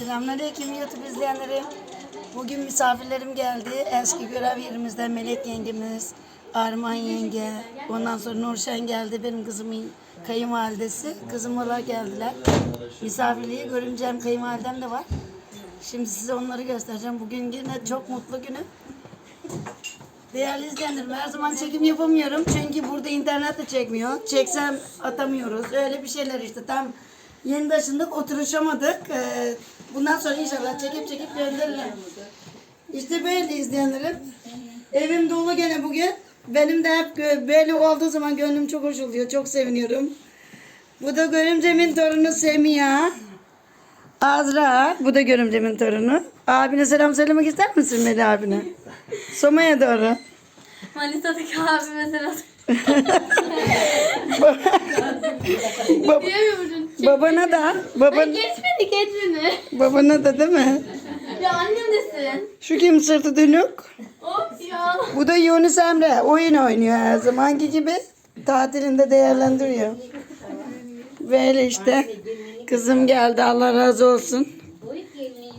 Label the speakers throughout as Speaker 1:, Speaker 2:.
Speaker 1: Selamünaleyküm YouTube izleyenlerim. Bugün misafirlerim geldi. Eski görev yerimizden Melek yengemiz, Arman yenge, ondan sonra Nurşen geldi. Benim kızımın kayınvalidesi. Kızım olarak geldiler. Misafirliği görümcem, kayınvalidem de var. Şimdi size onları göstereceğim. Bugün yine çok mutlu günüm. Değerli izleyenlerim her zaman çekim yapamıyorum. Çünkü burada internet de çekmiyor. Çeksem atamıyoruz. Öyle bir şeyler işte. Tam yeni taşındık oturuşamadık. Ee, bundan sonra inşallah çekip çekip gönderirim. İşte böyle izleyenlerim. Evim dolu gene bugün. Benim de hep böyle olduğu zaman gönlüm çok hoş oluyor. Çok seviniyorum. Bu da görümcemin torunu Semiha. Azra, bu da görümcemin torunu. Abine selam söylemek ister misin Melih abine? Soma'ya doğru.
Speaker 2: Manisa'daki abi mesela
Speaker 1: Bab-
Speaker 2: diyemiyorum.
Speaker 1: Babana da, baban,
Speaker 2: Geçmedi geçmedi.
Speaker 1: babana da değil mi?
Speaker 2: Ya annem desin.
Speaker 1: Şu kim sırtı dönük?
Speaker 2: Of ya.
Speaker 1: Bu da Yunus Emre. Oyun oynuyor her zamanki gibi. Tatilinde değerlendiriyor. Böyle işte. Kızım geldi Allah razı olsun.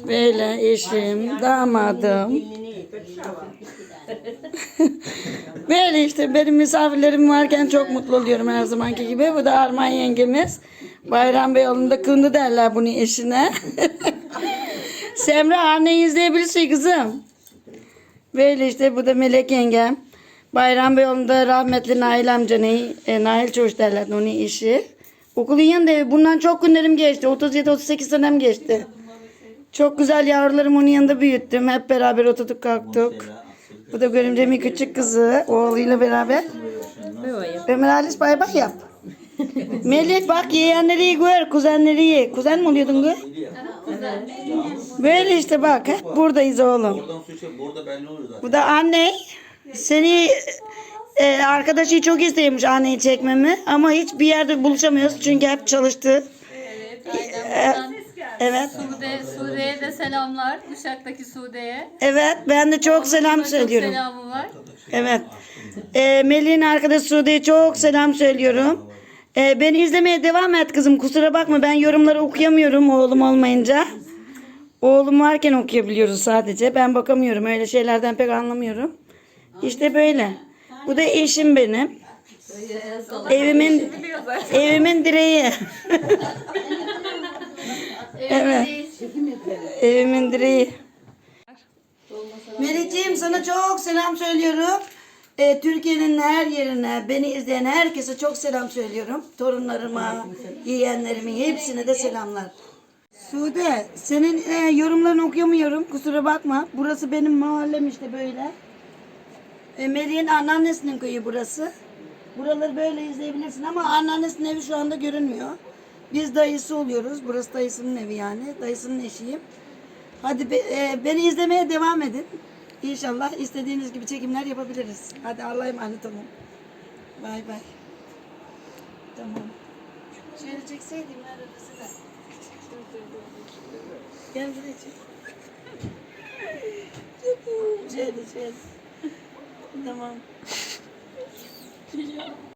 Speaker 1: Böyle eşim, damadım. Böyle işte benim misafirlerim varken çok mutlu oluyorum her zamanki gibi. Bu da Arman yengemiz. Bayram Bey yolunda kındı derler bunu eşine. Semra anneyi izleyebilirsin kızım. Böyle işte bu da Melek yengem. Bayram Bey yolunda rahmetli Nail amcanın, e, Nail Çoğuş derler onun işi. Okulun yanında bundan çok günlerim geçti. 37-38 senem geçti. Çok güzel yavrularım onun yanında büyüttüm. Hep beraber oturduk kalktık. Bu da görümcemin küçük kızı oğluyla beraber. Ömer Halis bay bay yap. Melih bak yeğenleri gör, kuzenleri ye. Kuzen mi oluyordun kız? Böyle işte bak hep buradayız oğlum.
Speaker 3: Oradan su içelim. Burada belli oluyor zaten.
Speaker 1: Bu da anne. Seni e, arkadaşı çok istemiş anneyi çekmemi ama hiçbir yerde buluşamıyoruz çünkü hep çalıştı.
Speaker 2: Aynen. Buradan
Speaker 1: Evet.
Speaker 2: Sude, Sude'ye de selamlar. Uşak'taki Sude'ye.
Speaker 1: Evet ben de çok selam
Speaker 2: Ona çok
Speaker 1: söylüyorum.
Speaker 2: selamı var.
Speaker 1: Evet. E, Melih'in arkadaşı Sude'ye çok selam söylüyorum. E, beni izlemeye devam et kızım. Kusura bakma ben yorumları okuyamıyorum oğlum olmayınca. Oğlum varken okuyabiliyoruz sadece. Ben bakamıyorum. Öyle şeylerden pek anlamıyorum. İşte böyle. Bu da eşim benim. Evimin evimin direği. Evet. Evimin direği. Melihciğim sana çok selam söylüyorum. Ee, Türkiye'nin her yerine beni izleyen herkese çok selam söylüyorum. Torunlarıma, yeğenlerimin hepsine de selamlar. Sude, senin e, yorumlarını okuyamıyorum. Kusura bakma. Burası benim mahallem işte böyle. E, Melih'in anneannesinin köyü burası. Buraları böyle izleyebilirsin ama anneannesinin evi şu anda görünmüyor. Biz dayısı oluyoruz. Burası dayısının evi yani. Dayısının eşiyim. Hadi be- e, beni izlemeye devam edin. İnşallah istediğiniz gibi çekimler yapabiliriz. Hadi Allah'a emanet olun. Bay bay. Tamam. Şöyle çekseydim ben arası da. Gel buraya çek. Şöyle şöyle. Tamam.